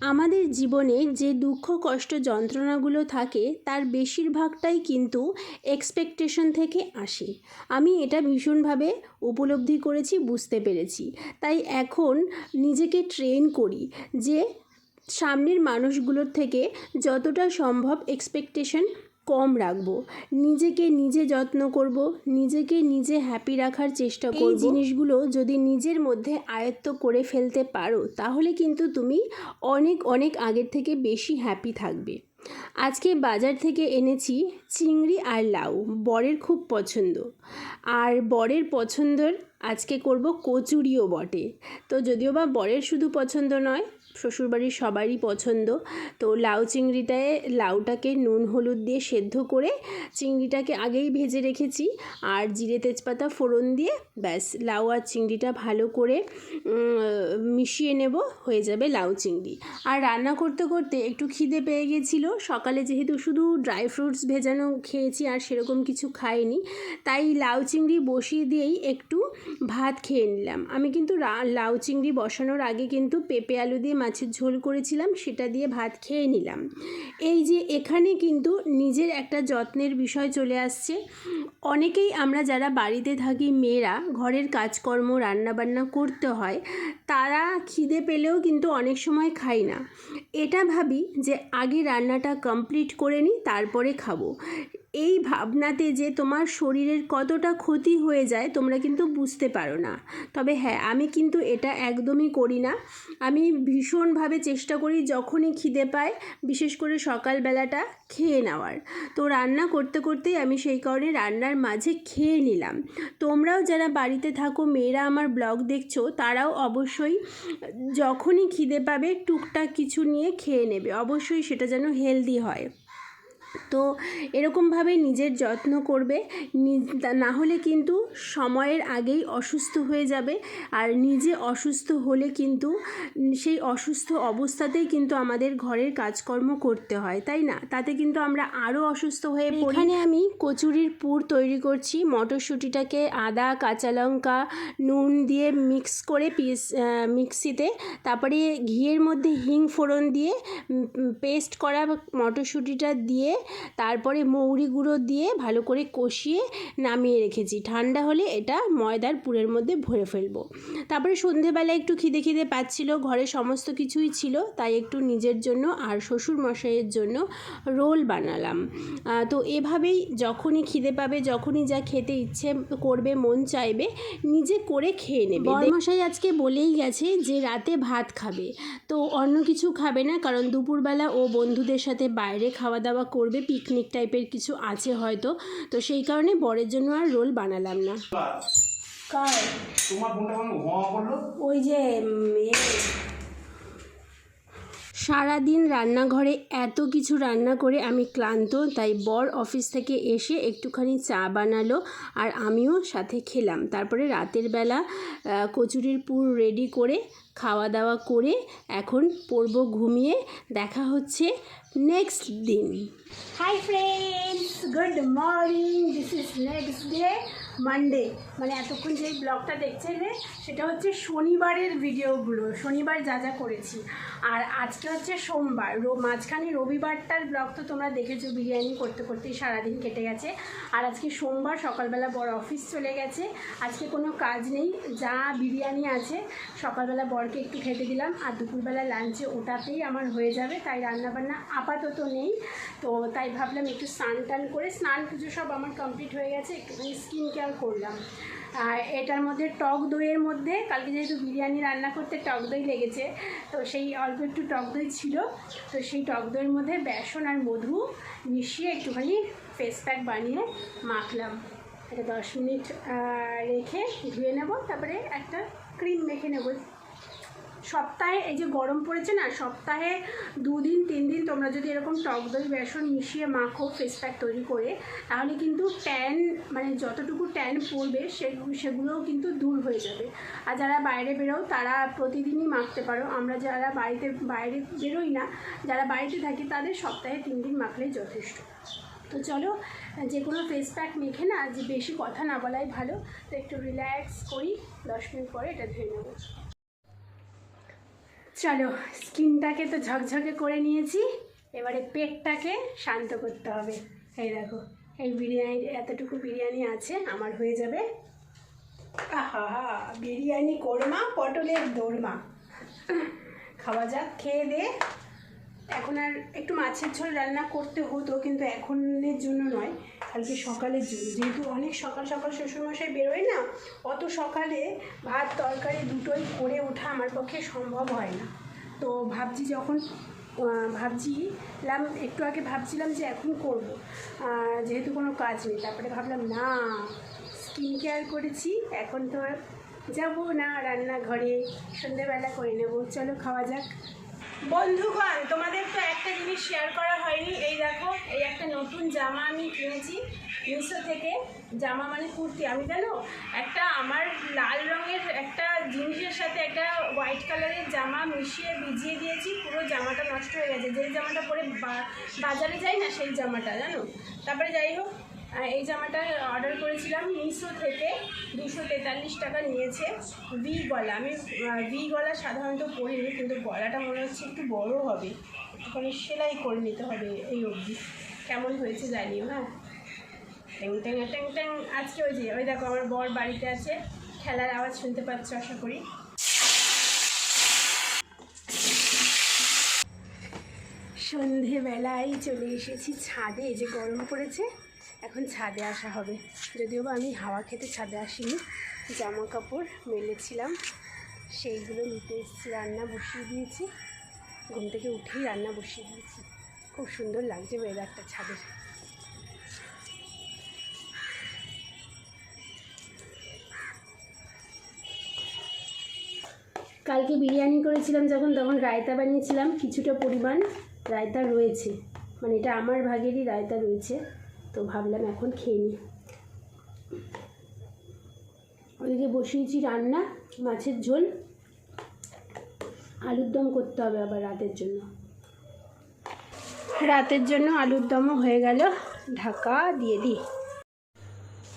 আমাদের জীবনে যে দুঃখ, কষ্ট, যন্ত্রণাগুলো থাকে, তার বেশিরভাগটাই কিন্তু এক্সপেকটেশন থেকে আসে। আমি এটা ভীষণভাবে উপলব্ধি করেছি, বুঝতে পেরেছি। তাই এখন নিজেকে ট্রেন করি যে সামনের মানুষগুলোর থেকে যতটা সম্ভব এক্সপেকটেশন কম রাখব। নিজেকে নিজে যত্ন করব নিজেকে নিজে হ্যাপি রাখার চেষ্টা করব। জিনিসগুলো যদি নিজের মধ্যে আয়ত্ত করে ফেলতে পারো তাহলে কিন্তু তুমি অনেক অনেক আগের থেকে বেশি হ্যাপি থাকবে। আজকে বাজার থেকে এনেছি চিংড়ি আর লাউ বরের খুব পছন্দ। আর বরের পছন্দের আজকে করব কচুরিও বটে। তো যদিও বা বরের শুধু পছন্দ নয় শ্বশুরবাড়ির সবারই পছন্দ। তো লাউ চিংড়িটায় লাউটাকে নুন, হলুদ দিয়ে সেদ্ধ করে চিংড়িটাকে আগেই ভেজে রেখেছি আর জিরে তেজপাতা ফোড়ন দিয়ে ব্যাস, লাউ আর চিংড়িটা ভালো করে মিশিয়ে নেব, হয়ে যাবে লাউ চিংড়ি। আর রান্না করতে করতে একটু খিদে পেয়ে গেছিল, সকালে যেহেতু শুধু ড্রাই ফ্রুটস ভেজানো খেয়েছি আর সেরকম কিছু খাইনি, তাই লাউ চিংড়ি বসিয়ে দিয়েই একটু ভাত খেয়ে নিলাম। আমি কিন্তু লাউ চিংড়ি বসানোর আগে কিন্তু পেঁপে, আলু দিয়ে মাছের ঝোল করেছিলাম, সেটা দিয়ে ভাত খেয়ে নিলাম। এই যে এখানে কিন্তু নিজের একটা যত্নের বিষয় চলে আসছে। অনেকেই আমরা যারা বাড়িতে থাকি মেয়েরা, ঘরের কাজকর্ম, রান্নাবান্না করতে হয়, তারা খিদে পেলেও কিন্তু অনেক সময় খাই না। এটা ভাবি যে আগে রান্নাটা কমপ্লিট করে নিই, তারপরে খাব। এই ভাবনাতে যে তোমার শরীরের কতটা ক্ষতি হয়ে যায়, তোমরা কিন্তু বুঝতে পারো না। তবে হ্যাঁ আমি কিন্তু এটা একদমই করি না। আমি ভীষণভাবে চেষ্টা করি যখনই খিদে পায়, বিশেষ করে সকালবেলাটা খেয়ে নেওয়ার। তো রান্না করতে করতেই আমি সেই কারণে রান্নার মাঝে খেয়ে নিলাম। তোমরাও যারা বাড়িতে থাকো, মেয়েরা আমার ব্লগ দেখছ, তারাও অবশ্যই যখনই খিদে পাবে, টুকটাক কিছু নিয়ে খেয়ে নেবে। অবশ্যই সেটা যেন হেলদি হয়। তো এরকমভাবে নিজের যত্ন করবে না হলে কিন্তু সময়ের আগেই অসুস্থ হয়ে যাবে। আর নিজে অসুস্থ হলে কিন্তু, সেই অসুস্থ অবস্থাতেই কিন্তু আমাদের ঘরের কাজকর্ম করতে হয়, তাই না? তাতে কিন্তু আমরা আরও অসুস্থ হয়ে পড়ি। এখানে আমি কচুরির পুর তৈরি করছি, মটরশুঁটিটাকে আদা, কাঁচা লঙ্কা, নুন দিয়ে মিক্স করে পিস মিক্সিতে, তারপরে ঘিয়ের মধ্যে হিং ফোড়ন দিয়ে পেস্ট করা মটরশুঁটিটা দিয়ে তারপরে মৌরি গুঁড়ো দিয়ে ভালো করে কষিয়ে নামিয়ে রেখেছি। ঠান্ডা হলে এটা ময়দার পুরের মধ্যে ভরে ফেলব। তারপরে সন্ধেবেলা একটু খিদে খিদে পাচ্ছিল, ঘরে সমস্ত কিছুই ছিল, তাই একটু নিজের জন্য আর শ্বশুর মশাইয়ের জন্য রোল বানালাম। তো এভাবেই যখনই খিদে পাবে, যখনই যা খেতে ইচ্ছে করবে, মন চাইবে, নিজে করে খেয়ে নেবে। বরমশাই আজকে বলেই গেছে যে রাতে ভাত খাবে। তো অন্য কিছু খাবে না, কারণ দুপুরবেলা ও বন্ধুদের সাথে বাইরে খাওয়া দাওয়া করবে পিকনিক টাইপের কিছু আছে হয়তো। তো সেই কারণে বরের জন্য আর রোল বানালাম না। কার? তোমার ফোনটা করল ওই যে সারাদিন রান্নাঘরে এত কিছু রান্না করে আমি ক্লান্ত, তাই বর অফিস থেকে এসে একটুখানি চা বানালো আর আমিও সাথে খেলাম। তারপরে রাতের বেলা কচুরির পুর রেডি করে খাওয়া দাওয়া করে এখন পড়ব ঘুমিয়ে, দেখা হচ্ছে নেক্সট দিন। Hi friends good morning this is next day Monday মানে এতক্ষণ যে ব্লগটা দেখছিলে সেটা হচ্ছে শনিবারের ভিডিওগুলো, শনিবার যা যা করেছি। আর আজকে হচ্ছে সোমবার, রো মাঝখানে রবিবারটার ব্লগ তো তোমরা দেখেছ, বিরিয়ানি করতে করতেই সারাদিন কেটে গেছে। আর আজকে সোমবার সকালবেলা বড় অফিস চলে গেছে। আজকে কোনো কাজ নেই, যা বিরিয়ানি আছে, সকালবেলা বরকে একটু খেতে দিলাম। আর দুপুরবেলা লাঞ্চে ওটাতেই আমার হয়ে যাবে, তাই রান্নাবান্না আপাতত নেই। তো তাই ভাবলাম একটু স্নান টান করে, স্নান পুজো সব আমার কমপ্লিট হয়ে গেছে, একটুখানি স্কিন কেয়ার করলাম। আর এটার মধ্যে টক দইয়ের মধ্যে, কালকে যেহেতু বিরিয়ানি রান্না করতে টক দই লেগেছে, তো সেই অল্প একটু টক দই ছিল। তো সেই টক দইয়ের মধ্যে বেসন আর মধু মিশিয়ে একটুখানি ফেস প্যাক বানিয়ে মাখলাম। এটা দশ মিনিট রেখে ধুয়ে নেব, তারপরে একটা ক্রিম মেখে নেব। সপ্তাহে এই যে গরম পড়েছে না, সপ্তাহে দুদিন তিন দিন তোমরা যদি এরকম টক দই, বেসন মিশিয়ে মাখো ফেস প্যাক তৈরি করে, তাহলে কিন্তু ট্যান মানে যতটুকু ট্যান পড়বে সে, সেগুলোও কিন্তু দূর হয়ে যাবে। আর যারা বাইরে বেরোও, তারা প্রতিদিনই মাখতে পারো। আমরা যারা বাড়িতে, বাইরে বেরোই না, যারা বাড়িতে থাকি, তাদের সপ্তাহে তিন দিন মাখলেই যথেষ্ট। তো চলো, যে কোনো ফেস প্যাক মেখে না, যে বেশি কথা না বলাই ভালো, তো একটু রিল্যাক্স করি, দশ মিনিট পরে এটা ধুয়ে নেব। চলো, স্কিনটাকে তো ঝকঝকে করে নিয়েছি। এবারে পেটটাকে শান্ত করতে হবে। এই দেখো, এই বিরিয়ানি, এতটুকু বিরিয়ানি আছে, আমার হয়ে যাবে। আহা, বিরিয়ানি কোরমা, পটলের দোরমা। খাওয়া যাক, খেয়ে দে। এখন আর একটু মাছের ঝোল রান্না করতে হতো, কিন্তু এখনের জন্য নয়, কালকে সকালের জন্য। যেহেতু অনেক সকাল সকাল শ্বশুরমশাই বেরোয় না, অত সকালে ভাত, তরকারি দুটোই করে ওঠা আমার পক্ষে সম্ভব হয় না। তো ভাবছি যখন ভাবছিলাম, একটু আগে ভাবছিলাম যে এখন করব যেহেতু কোনো কাজ নেই, তারপরে ভাবলাম, না স্কিন কেয়ার করেছি, এখন তো যাব না রান্নাঘরে সন্ধেবেলা করে নেব, চলো খাওয়া যাক। বন্ধুগণ, তোমাদের তো একটা জিনিস শেয়ার করা হয়নি। এই দেখো, এই একটা নতুন জামা আমি কিনেছি মিশো থেকে। জামা মানে কুর্তি, আমি জানো? একটা আমার লাল রঙের একটা জিনিসের সাথে একটা হোয়াইট কালারের জামা মিশিয়ে ভিজিয়ে দিয়েছি, পুরো জামাটা নষ্ট হয়ে গেছে। যে জামাটা পরে বাজারে যাই না, সেই জামাটা, জানো? তারপরে যাই হোক এই জামাটা অর্ডার করেছিলাম মিশো থেকে দুশো তেতাল্লিশ টাকা নিয়েছে। ভি গলা। আমি ভি গলা সাধারণত পরিনি, কিন্তু গলাটা মনে হচ্ছে একটু বড় হবে। একটুখানি সেলাই করে নিতে হবে এই অবধি। কেমন হয়েছে জানিও হ্যাঁ? ট্যাং ট্যাং ট্যাং ট্যাং। আজকে ওই যে, ওই দেখো আমার বর বাড়িতে আছে। খেলার আওয়াজ শুনতে পাচ্ছ, আশা করি। সন্ধেবেলায় চলে এসেছি ছাদে যে গরম পড়েছে। এখন ছাদে আসা হবে। যদিও বা আমি হাওয়া খেতে ছাদে আসিনি জামা কাপড় মেলেছিলাম, সেইগুলো নিতে এসেছি, রান্না বসিয়ে দিয়েছি। ঘুম থেকে উঠেই রান্না বসিয়ে দিয়েছি। খুব সুন্দর লাগছে ওয়েদারটা ছাদের। কালকে বিরিয়ানি করেছিলাম যখন, তখন রায়তা বানিয়েছিলাম, কিছুটা পরিমাণ রায়তা রয়েছে। মানে এটা আমার ভাগেরই রায়তা রয়েছে। তো ভাবলাম এখন খেয়ে নিই। ওদিকে বসিয়েছি রান্না, মাছের ঝোল। আলুর দম করতে হবে আবার রাতের জন্য। রাতের জন্য আলুর দমও হয়ে গেল, ঢাকা দিয়ে দিই।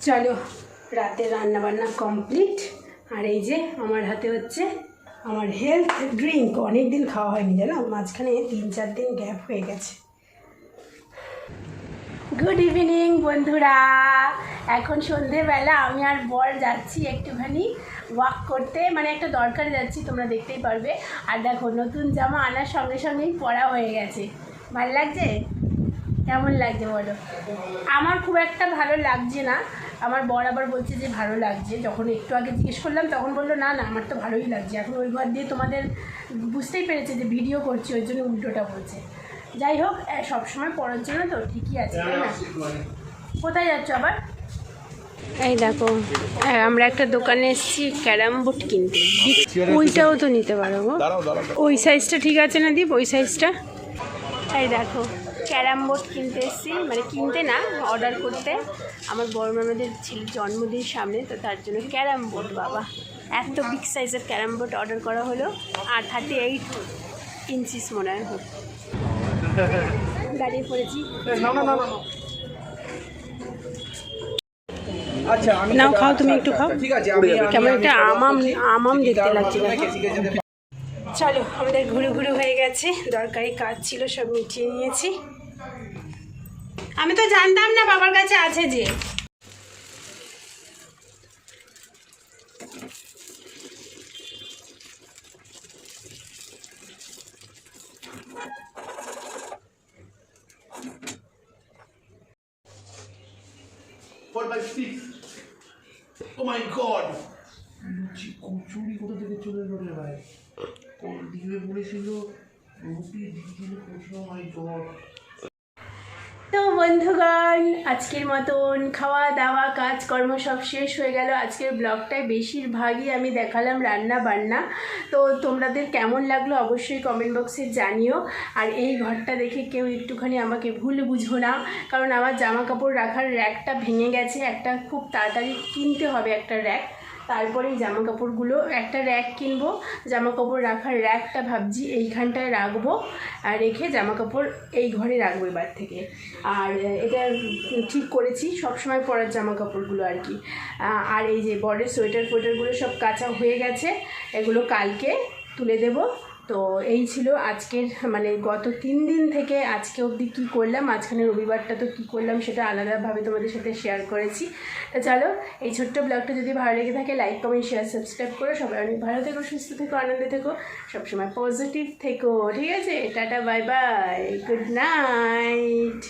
চলো রাতে রান্না বান্না কমপ্লিট। আর এই যে আমার হাতে হচ্ছে আমার হেলথ ড্রিঙ্ক অনেক দিন খাওয়া হয়নি, জানো? মাঝখানে তিন চার দিন গ্যাপ হয়ে গেছে। গুড ইভিনিং বন্ধুরা। এখন সন্ধেবেলা, আমি আর বর যাচ্ছি একটুখানি ওয়াক করতে। মানে একটা দরকারে যাচ্ছি, তোমরা দেখতেই পারবে। আর দেখো, নতুন জামা আনার সঙ্গে সঙ্গেই পরা হয়ে গেছে। ভালো লাগছে? কেমন লাগছে বলো? আমার খুব একটা ভালো লাগছে না। আমার বর আবার বলছে যে ভালো লাগছে। যখন একটু আগে জিজ্ঞেস করলাম, তখন বলল, না না, আমার তো ভালোই লাগছে। এখন ওই ঘর দিয়ে তোমাদের বুঝতেই পেরেছে যে ভিডিও করছি, ওই জন্য উল্টোটা বলছে। যাই হোক সবসময় পড়ার জন্য তো ঠিকই আছে তাই না? কোথায় যাচ্ছ আবার? এই দেখো আমরা একটা দোকানে এসেছি ক্যারাম বোর্ড কিনতে। ওইটাও তো নিতে পারো গো। ওই সাইজটা ঠিক আছে না দীপ? ওই সাইজটা এই দেখো ক্যারাম বোর্ড কিনতে এসেছি মানে কিনতে না অর্ডার করতে। আমার বড় মামাদের ছেলের জন্মদিন সামনে তো তার জন্য ক্যারাম বোর্ড বাবা। এত বিগ সাইজের ক্যারাম বোর্ড অর্ডার করা হলো আর থার্টি এইট ইঞ্চিস মনে হয়। দাঁড়িয়ে পড়েছি। আচ্ছা আমি নাও খাও তুমি একটু খাও। ঠিক আছে আমি কেমন একটা আমাম আমাম দেখতে লাগছে। চলো আমাদের ঘুরে ঘুরে হয়ে গেছে। দরকারি কাজ ছিল সব মিটিয়ে নিয়েছি। আমি তো জানতাম না বাবার কাছে আছে যে। By six. Oh my God! লুচি কচুরি কোথা থেকে চলে এলো রে ভাই দিকে পড়েছিল রুটি দিয়েছিল কচুরি মাই গড বন্ধুগণ, আজকের মতন খাওয়া দাওয়া, কাজকর্ম সব শেষ হয়ে গেল। আজকের ব্লগটায় বেশিরভাগই আমি দেখালাম রান্না বান্না। তো তোমাদের কেমন লাগল অবশ্যই কমেন্ট বক্সে জানিও। আর এই ঘরটা দেখে কেউ একটুখানি আমাকে ভুল বুঝো না, কারণ আমার জামা কাপড় রাখার র্যাকটা ভেঙে গেছে। একটা খুব তাড়াতাড়ি কিনতে হবে একটা র্যাক তারপরে এই জামা কাপড়গুলো একটা র্যাক কিনবো। জামা কাপড় রাখার র্যাকটা ভাবছি এইখানটায় রাখব আর রেখে জামা কাপড় এই ঘরে রাখব এবার থেকে। আর এটা ঠিক করেছি, সবসময় পরার জামা কাপড়গুলো আর কি। আর এই যে বরের সোয়েটার ফোয়েটারগুলো সব কাঁচা হয়ে গেছে, এগুলো কালকে তুলে দেব। তো এই ছিল আজকের মানে গত তিন দিন থেকে আজকে অবধি কী করলাম, মাঝখানে রবিবারটা তো কী করলাম সেটা আলাদাভাবে তোমাদের সাথে শেয়ার করেছি। তো চলো, এই ছোট্ট ব্লগটা যদি ভালো লেগে থাকে লাইক কমেন্ট শেয়ার সাবস্ক্রাইব করো। সবাই অনেক ভালো থেকো, সুস্থ থেকো, আনন্দে থেকো। সবসময় পজিটিভ থেকো, ঠিক আছে? Tata bye bye good night